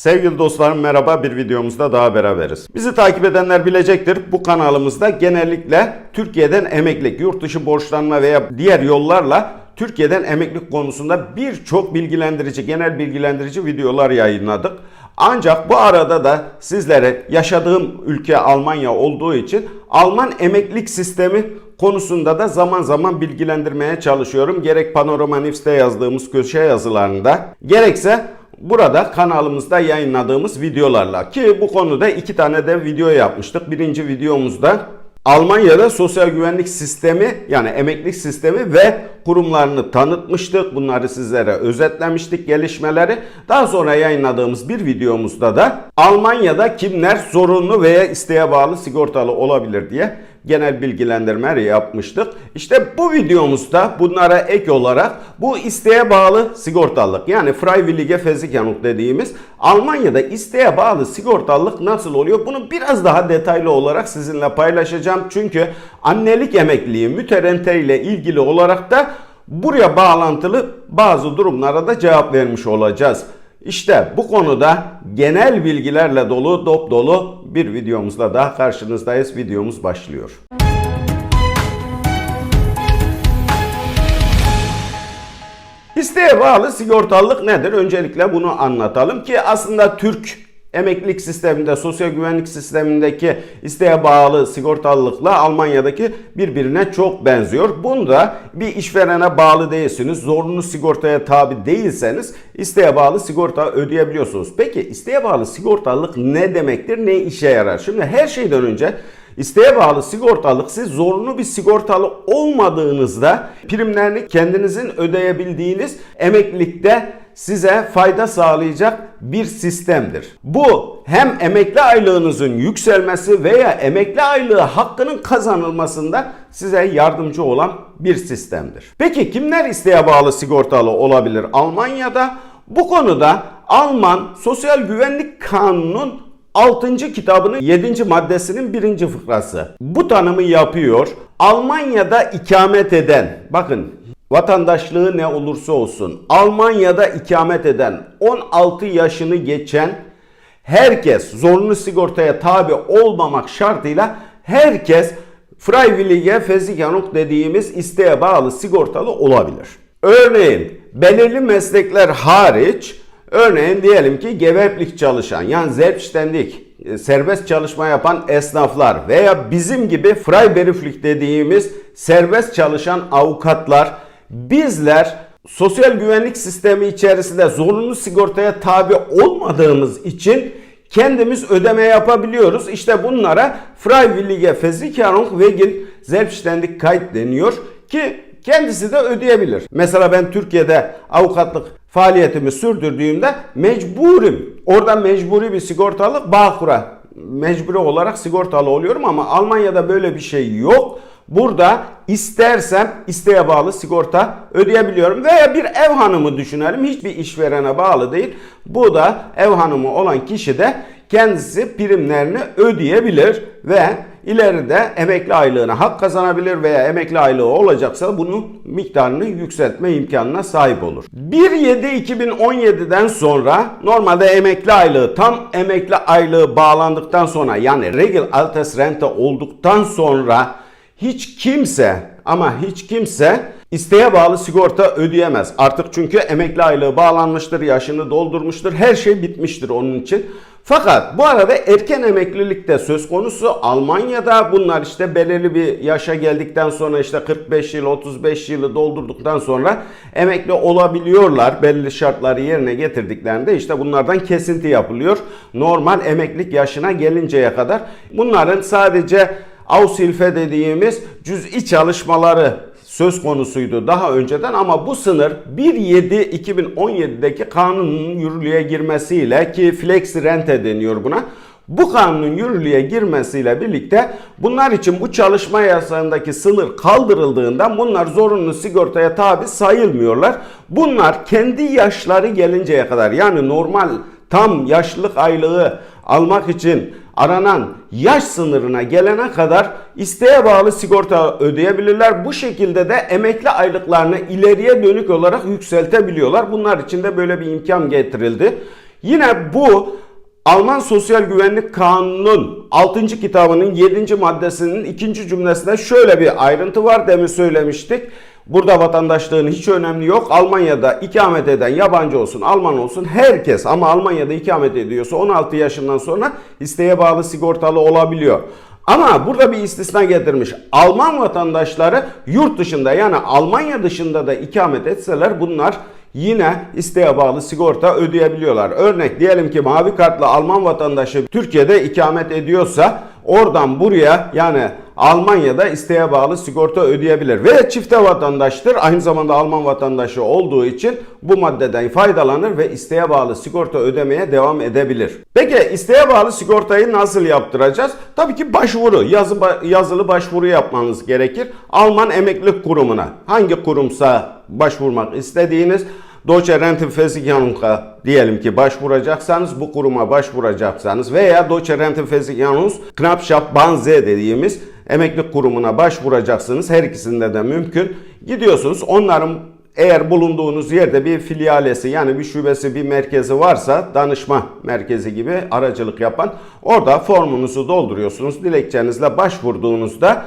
Sevgili dostlarım merhaba bir videomuzda daha beraberiz. Bizi takip edenler bilecektir. Bu kanalımızda genellikle Türkiye'den emeklilik, yurt dışı borçlanma veya diğer yollarla Türkiye'den emeklilik konusunda birçok bilgilendirici, genel bilgilendirici videolar yayınladık. Ancak bu arada da sizlere yaşadığım ülke Almanya olduğu için Alman emeklilik sistemi konusunda da zaman zaman bilgilendirmeye çalışıyorum. Gerek Panorama News'te yazdığımız köşe yazılarında gerekse burada kanalımızda yayınladığımız videolarla ki bu konuda iki tane de video yapmıştık. Birinci videomuzda Almanya'da sosyal güvenlik sistemi yani emeklilik sistemi ve kurumlarını tanıtmıştık. Bunları sizlere özetlemiştik gelişmeleri. Daha sonra yayınladığımız bir videomuzda da Almanya'da kimler zorunlu veya isteğe bağlı sigortalı olabilir diye genel bilgilendirme yapmıştık. İşte bu videomuzda bunlara ek olarak bu isteğe bağlı sigortalılık yani Freiwillige Versicherung dediğimiz Almanya'da isteğe bağlı sigortalılık nasıl oluyor? Bunu biraz daha detaylı olarak sizinle paylaşacağım. Çünkü annelik emekliliği müterente ile ilgili olarak da buraya bağlantılı bazı durumlara da cevap vermiş olacağız. İşte bu konuda genel bilgilerle dolu, dop dolu bir videomuzla daha karşınızdayız. Videomuz başlıyor. İsteğe bağlı sigortalılık nedir? Öncelikle bunu anlatalım ki aslında Türk emeklilik sisteminde, sosyal güvenlik sistemindeki isteğe bağlı sigortalılıkla Almanya'daki birbirine çok benziyor. Bunda bir işverene bağlı değilsiniz, zorunlu sigortaya tabi değilseniz isteğe bağlı sigorta ödeyebiliyorsunuz. Peki isteğe bağlı sigortalılık ne demektir, ne işe yarar? Şimdi her şeyden önce İsteğe bağlı sigortalık siz zorunlu bir sigortalı olmadığınızda primlerini kendinizin ödeyebildiğiniz emeklilikte size fayda sağlayacak bir sistemdir. Bu hem emekli aylığınızın yükselmesi veya emekli aylığı hakkının kazanılmasında size yardımcı olan bir sistemdir. Peki kimler isteğe bağlı sigortalı olabilir Almanya'da? Bu konuda Alman Sosyal Güvenlik Kanunu'nun 6. kitabının 7. maddesinin 1. fıkrası. Bu tanımı yapıyor. Almanya'da ikamet eden, bakın vatandaşlığı ne olursa olsun, Almanya'da ikamet eden 16 yaşını geçen herkes zorunlu sigortaya tabi olmamak şartıyla herkes Freiwillige Versicherung dediğimiz isteğe bağlı sigortalı olabilir. Örneğin belirli meslekler hariç Örneğin diyelim ki gewerblich çalışan yani selbstständig serbest çalışma yapan esnaflar veya bizim gibi Freiberuflich dediğimiz serbest çalışan avukatlar bizler sosyal güvenlik sistemi içerisinde zorunlu sigortaya tabi olmadığımız için kendimiz ödeme yapabiliyoruz. İşte bunlara Freiwillige Versicherung wegen Selbstständigkeit deniyor ki kendisi de ödeyebilir. Mesela ben Türkiye'de avukatlık faaliyetimi sürdürdüğümde mecburum. Orada mecburi bir sigortalık Bağkur'a mecburi olarak sigortalı oluyorum ama Almanya'da böyle bir şey yok. Burada istersem isteğe bağlı sigorta ödeyebiliyorum. Veya bir ev hanımı düşünelim. Hiçbir işverene bağlı değil. Bu da ev hanımı olan kişi de kendisi primlerini ödeyebilir ve ileride emekli aylığına hak kazanabilir veya emekli aylığı olacaksa bunun miktarını yükseltme imkanına sahip olur. 1.7.2017'den sonra normalde emekli aylığı tam emekli aylığı bağlandıktan sonra yani Regel Altersrente olduktan sonra hiç kimse ama hiç kimse isteğe bağlı sigorta ödeyemez. Artık çünkü emekli aylığı bağlanmıştır, yaşını doldurmuştur, her şey bitmiştir onun için. Fakat bu arada erken emeklilik de söz konusu Almanya'da bunlar işte belirli bir yaşa geldikten sonra işte 45 yıl 35 yılı doldurduktan sonra emekli olabiliyorlar. Belli şartları yerine getirdiklerinde işte bunlardan kesinti yapılıyor. Normal emeklilik yaşına gelinceye kadar bunların sadece Aushilfe dediğimiz cüz'i çalışmaları söz konusuydu daha önceden ama bu sınır 1.7.2017'deki kanunun yürürlüğe girmesiyle ki flexi rente deniyor buna. Bu kanunun yürürlüğe girmesiyle birlikte bunlar için bu çalışma yasağındaki sınır kaldırıldığında bunlar zorunlu sigortaya tabi sayılmıyorlar. Bunlar kendi yaşları gelinceye kadar yani normal tam yaşlılık aylığı almak için aranan yaş sınırına gelene kadar isteğe bağlı sigorta ödeyebilirler. Bu şekilde de emekli aylıklarını ileriye dönük olarak yükseltebiliyorlar. Bunlar için de böyle bir imkan getirildi. Yine bu Alman Sosyal Güvenlik Kanunu'nun 6. kitabının 7. maddesinin 2. cümlesinde şöyle bir ayrıntı var demin söylemiştik. Burada vatandaşlığın hiç önemi yok. Almanya'da ikamet eden yabancı olsun, Alman olsun herkes ama Almanya'da ikamet ediyorsa 16 yaşından sonra isteğe bağlı sigortalı olabiliyor. Ama burada bir istisna getirmiş. Alman vatandaşları yurt dışında yani Almanya dışında da ikamet etseler bunlar yine isteğe bağlı sigorta ödeyebiliyorlar. Örnek diyelim ki mavi kartlı Alman vatandaşı Türkiye'de ikamet ediyorsa oradan buraya yani Almanya'da isteğe bağlı sigorta ödeyebilir. Ve çifte vatandaştır. Aynı zamanda Alman vatandaşı olduğu için bu maddeden faydalanır ve isteğe bağlı sigorta ödemeye devam edebilir. Peki isteğe bağlı sigortayı nasıl yaptıracağız? Tabii ki başvuru, yazı, yazılı başvuru yapmanız gerekir. Alman Emeklilik Kurumu'na hangi kurumsa başvurmak istediğiniz Deutsche Rentenversicherung'a diyelim ki başvuracaksanız bu kuruma başvuracaksanız veya Deutsche Rentenversicherungs Knappschaft Banze dediğimiz emeklilik kurumuna başvuracaksınız. Her ikisinde de mümkün. Gidiyorsunuz onların eğer bulunduğunuz yerde bir filialesi yani bir şubesi bir merkezi varsa danışma merkezi gibi aracılık yapan orada formunuzu dolduruyorsunuz. Dilekçenizle başvurduğunuzda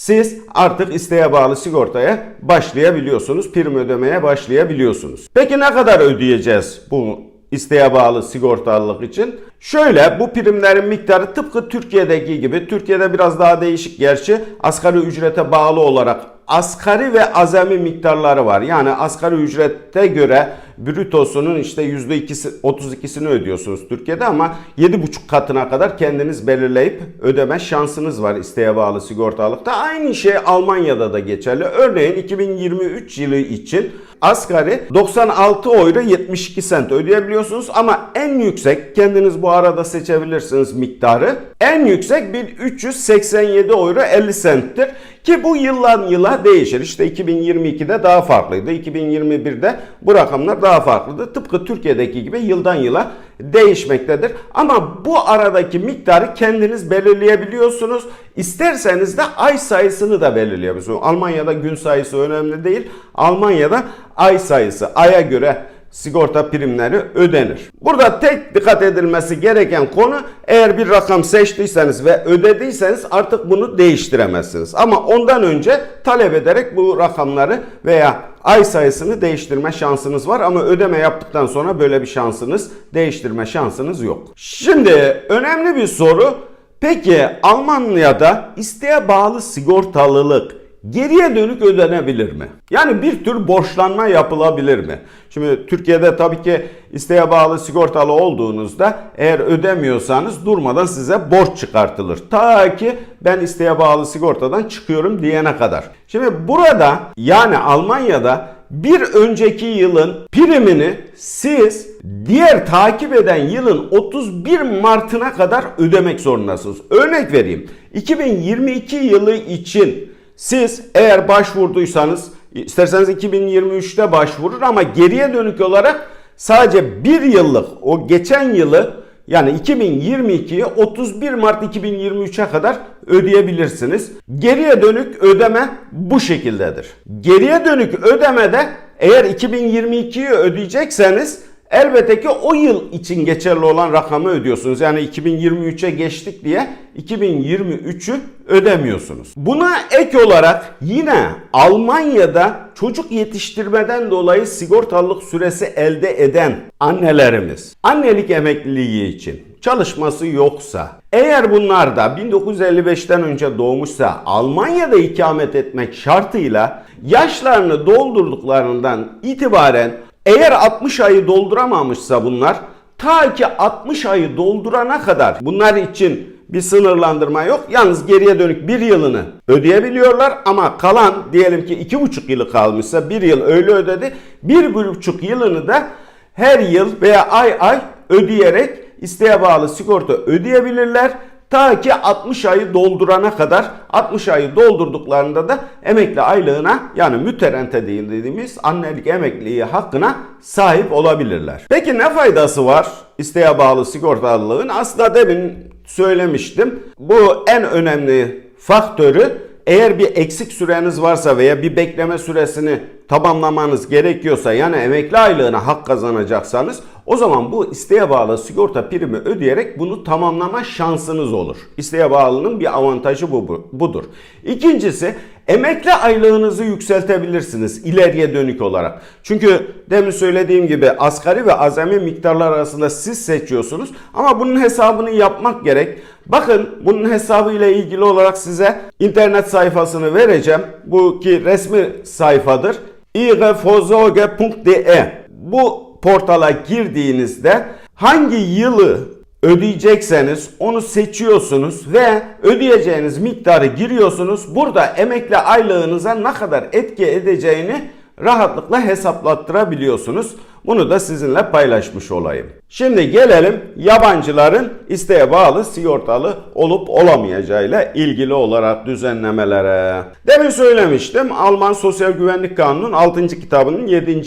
siz artık isteğe bağlı sigortaya başlayabiliyorsunuz. Prim ödemeye başlayabiliyorsunuz. Peki ne kadar ödeyeceğiz bu isteğe bağlı sigortalılık için? Şöyle bu primlerin miktarı tıpkı Türkiye'deki gibi. Türkiye'de biraz daha değişik gerçi. Asgari ücrete bağlı olarak asgari ve azami miktarları var. Yani asgari ücrete göre brütosunun işte %2'si 32'sini ödüyorsunuz Türkiye'de ama 7,5 katına kadar kendiniz belirleyip ödeme şansınız var isteğe bağlı sigortalıkta. Aynı şey Almanya'da da geçerli. Örneğin 2023 yılı için asgari 96 euro 72 sent ödeyebiliyorsunuz ama en yüksek kendiniz bu arada seçebilirsiniz miktarı. En yüksek 1387 euro 50 centtir. Ki bu yıldan yıla değişir. İşte 2022'de daha farklıydı. 2021'de bu rakamlar daha farklıydı. Tıpkı Türkiye'deki gibi yıldan yıla değişmektedir. Ama bu aradaki miktarı kendiniz belirleyebiliyorsunuz. İsterseniz de ay sayısını da belirleyebiliyorsunuz. Almanya'da gün sayısı önemli değil. Almanya'da ay sayısı aya göre sigorta primleri ödenir. Burada tek dikkat edilmesi gereken konu eğer bir rakam seçtiyseniz ve ödediyseniz artık bunu değiştiremezsiniz. Ama ondan önce talep ederek bu rakamları veya ay sayısını değiştirme şansınız var ama ödeme yaptıktan sonra böyle bir şansınız, değiştirme şansınız yok. Şimdi önemli bir soru. Peki Almanya'da isteğe bağlı sigortalılık geriye dönük ödenebilir mi? Yani bir tür borçlanma yapılabilir mi? Şimdi Türkiye'de tabii ki isteğe bağlı sigortalı olduğunuzda eğer ödemiyorsanız durmadan size borç çıkartılır. Ta ki ben isteğe bağlı sigortadan çıkıyorum diyene kadar. Şimdi burada yani Almanya'da bir önceki yılın primini siz diğer takip eden yılın 31 Mart'ına kadar ödemek zorundasınız. Örnek vereyim. 2022 yılı için siz eğer başvurduysanız isterseniz 2023'te başvurur ama geriye dönük olarak sadece bir yıllık o geçen yılı yani 2022'yi 31 Mart 2023'e kadar ödeyebilirsiniz. Geriye dönük ödeme bu şekildedir. Geriye dönük ödemede eğer 2022'yi ödeyecekseniz elbette ki o yıl için geçerli olan rakamı ödüyorsunuz. Yani 2023'e geçtik diye 2023'ü ödemiyorsunuz. Buna ek olarak yine Almanya'da çocuk yetiştirmeden dolayı sigortalılık süresi elde eden annelerimiz annelik emekliliği için çalışması yoksa eğer bunlar da 1955'ten önce doğmuşsa Almanya'da ikamet etmek şartıyla yaşlarını doldurduklarından itibaren eğer 60 ayı dolduramamışsa bunlar ta ki 60 ayı doldurana kadar bunlar için bir sınırlandırma yok. Yalnız geriye dönük bir yılını ödeyebiliyorlar ama kalan diyelim ki iki buçuk yılı kalmışsa bir yıl öyle ödedi. Bir buçuk yılını da her yıl veya ay ay ödeyerek isteğe bağlı sigorta ödeyebilirler. Ta ki 60 ayı doldurana kadar 60 ayı doldurduklarında da emekli aylığına yani müterente dediğimiz annelik emekliliği hakkına sahip olabilirler. Peki ne faydası var isteğe bağlı sigortalılığın? Aslında demin söylemiştim. Bu en önemli faktörü eğer bir eksik süreniz varsa veya bir bekleme süresini tamamlamanız gerekiyorsa yani emekli aylığına hak kazanacaksanız o zaman bu isteğe bağlı sigorta primi ödeyerek bunu tamamlama şansınız olur. İsteğe bağlının bir avantajı bu, bu budur. İkincisi emekli aylığınızı yükseltebilirsiniz ileriye dönük olarak. Çünkü demin söylediğim gibi asgari ve azami miktarlar arasında siz seçiyorsunuz ama bunun hesabını yapmak gerek. Bakın bunun hesabı ile ilgili olarak size internet sayfasını vereceğim. Bu ki resmi sayfadır. igfozoge.de Bu portala girdiğinizde hangi yılı ödeyecekseniz onu seçiyorsunuz ve ödeyeceğiniz miktarı giriyorsunuz. Burada emekli aylığınıza ne kadar etki edeceğini rahatlıkla hesaplattırabiliyorsunuz. Bunu da sizinle paylaşmış olayım. Şimdi gelelim yabancıların isteğe bağlı sigortalı olup olamayacağıyla ilgili olarak düzenlemelere. Demin söylemiştim Alman Sosyal Güvenlik Kanunu'nun 6. kitabının 7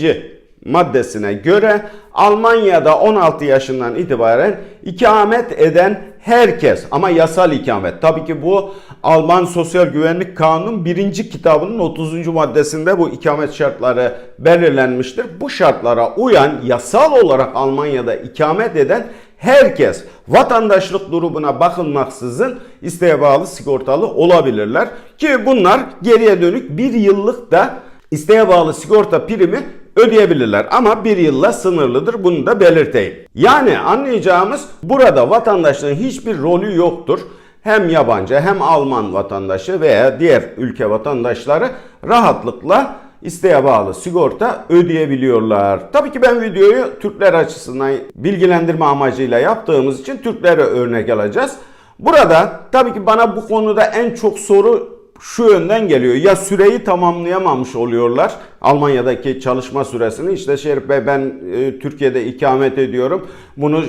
maddesine göre Almanya'da 16 yaşından itibaren ikamet eden herkes ama yasal ikamet. Tabii ki bu Alman Sosyal Güvenlik Kanunu'nun 1. kitabının 30. maddesinde bu ikamet şartları belirlenmiştir. Bu şartlara uyan yasal olarak Almanya'da ikamet eden herkes vatandaşlık durumuna bakılmaksızın isteğe bağlı sigortalı olabilirler. Ki bunlar geriye dönük bir yıllık da isteğe bağlı sigorta primi ödeyebilirler ama bir yılla sınırlıdır bunu da belirteyim. Yani anlayacağımız burada vatandaşlığın hiçbir rolü yoktur. Hem yabancı hem Alman vatandaşı veya diğer ülke vatandaşları rahatlıkla isteğe bağlı sigorta ödeyebiliyorlar. Tabii ki ben videoyu Türkler açısından bilgilendirme amacıyla yaptığımız için Türklere örnek alacağız. Burada tabii ki bana bu konuda en çok soru şu yönden geliyor. Ya süreyi tamamlayamamış oluyorlar. Almanya'daki çalışma süresini işte Şerif Bey ben e, Türkiye'de ikamet ediyorum. Bunu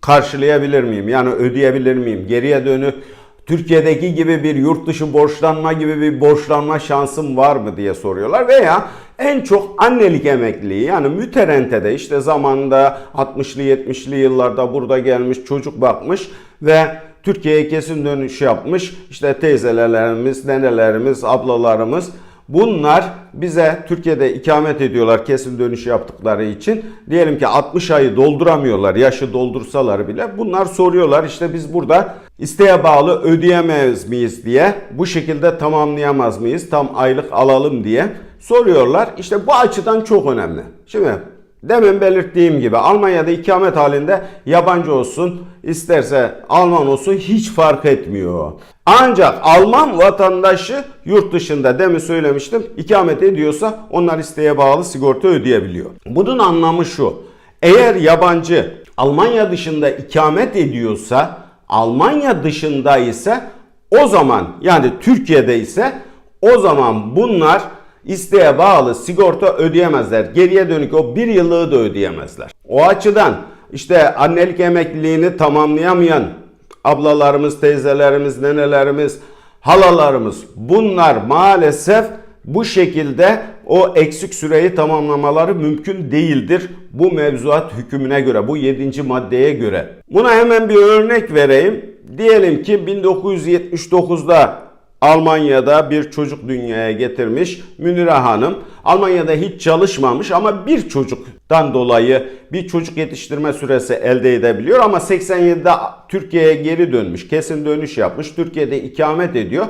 karşılayabilir miyim? Yani ödeyebilir miyim? Geriye dönük Türkiye'deki gibi bir yurt dışı borçlanma gibi bir borçlanma şansım var mı diye soruyorlar veya en çok annelik emekliliği yani müterentede işte zamanında 60'lı 70'li yıllarda burada gelmiş çocuk bakmış ve Türkiye'ye kesin dönüş yapmış. İşte teyzelerimiz, nenelerimiz, ablalarımız bunlar bize Türkiye'de ikamet ediyorlar kesin dönüş yaptıkları için. Diyelim ki 60 ayı dolduramıyorlar yaşı doldursalar bile. Bunlar soruyorlar işte biz burada isteğe bağlı ödeyemez miyiz diye bu şekilde tamamlayamaz mıyız tam aylık alalım diye soruyorlar. İşte bu açıdan çok önemli. Şimdi Demin belirttiğim gibi Almanya'da ikamet halinde yabancı olsun isterse Alman olsun hiç fark etmiyor. Ancak Alman vatandaşı yurt dışında demin söylemiştim ikamet ediyorsa onlar isteğe bağlı sigorta ödeyebiliyor. Bunun anlamı şu. Eğer yabancı Almanya dışında ikamet ediyorsa Almanya dışında ise o zaman yani Türkiye'de ise o zaman bunlar isteğe bağlı sigorta ödeyemezler. Geriye dönük o bir yıllığı da ödeyemezler. O açıdan işte annelik emekliliğini tamamlayamayan ablalarımız, teyzelerimiz, nenelerimiz, halalarımız bunlar maalesef bu şekilde o eksik süreyi tamamlamaları mümkün değildir. Bu mevzuat hükmüne göre, bu 7. maddeye göre. Buna hemen bir örnek vereyim. Diyelim ki 1979'da Almanya'da bir çocuk dünyaya getirmiş Münire Hanım. Almanya'da hiç çalışmamış ama bir çocuktan dolayı bir çocuk yetiştirme süresi elde edebiliyor ama 87'de Türkiye'ye geri dönmüş. Kesin dönüş yapmış. Türkiye'de ikamet ediyor.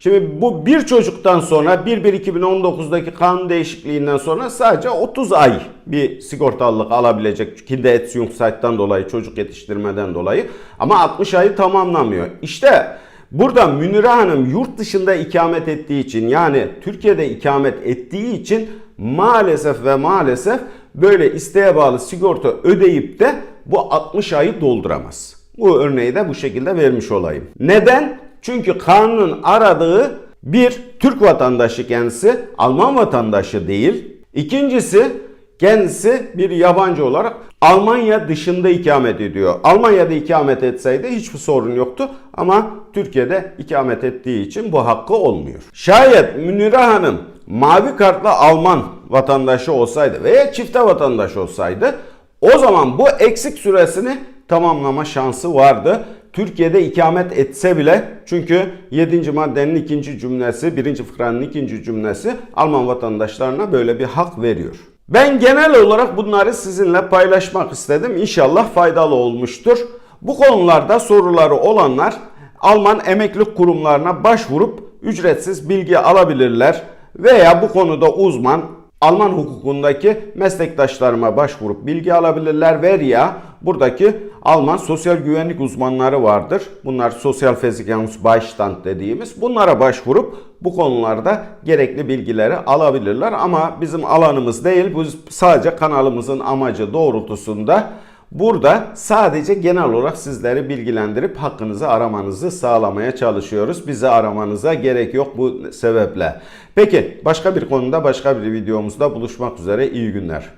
Şimdi bu bir çocuktan sonra 1-1-2019'daki kanun değişikliğinden sonra sadece 30 ay bir sigortalılık alabilecek. Kindererziehungszeit'ten dolayı çocuk yetiştirmeden dolayı ama 60 ayı tamamlamıyor. İşte Burada Münire Hanım yurt dışında ikamet ettiği için yani Türkiye'de ikamet ettiği için maalesef ve maalesef böyle isteğe bağlı sigorta ödeyip de bu 60 ayı dolduramaz. Bu örneği de bu şekilde vermiş olayım. Neden? Çünkü kanunun aradığı bir Türk vatandaşı kendisi, Alman vatandaşı değil. İkincisi kendisi bir yabancı olarak Almanya dışında ikamet ediyor. Almanya'da ikamet etseydi hiçbir sorun yoktu ama Türkiye'de ikamet ettiği için bu hakkı olmuyor. Şayet Münire Hanım mavi kartlı Alman vatandaşı olsaydı veya çifte vatandaş olsaydı o zaman bu eksik süresini tamamlama şansı vardı. Türkiye'de ikamet etse bile çünkü 7. maddenin ikinci cümlesi, birinci fıkranın ikinci cümlesi Alman vatandaşlarına böyle bir hak veriyor. Ben genel olarak bunları sizinle paylaşmak istedim. İnşallah faydalı olmuştur. Bu konularda soruları olanlar Alman emeklilik kurumlarına başvurup ücretsiz bilgi alabilirler veya bu konuda uzman Alman hukukundaki meslektaşlarıma başvurup bilgi alabilirler veya buradaki Alman sosyal güvenlik uzmanları vardır. Bunlar sosyal Versicherungsbeistand dediğimiz. Bunlara başvurup bu konularda gerekli bilgileri alabilirler ama bizim alanımız değil. Bu sadece kanalımızın amacı doğrultusunda Burada sadece genel olarak sizleri bilgilendirip hakkınızı aramanızı sağlamaya çalışıyoruz. Bizi aramanıza gerek yok bu sebeple. Peki başka bir konuda başka bir videomuzda buluşmak üzere. İyi günler.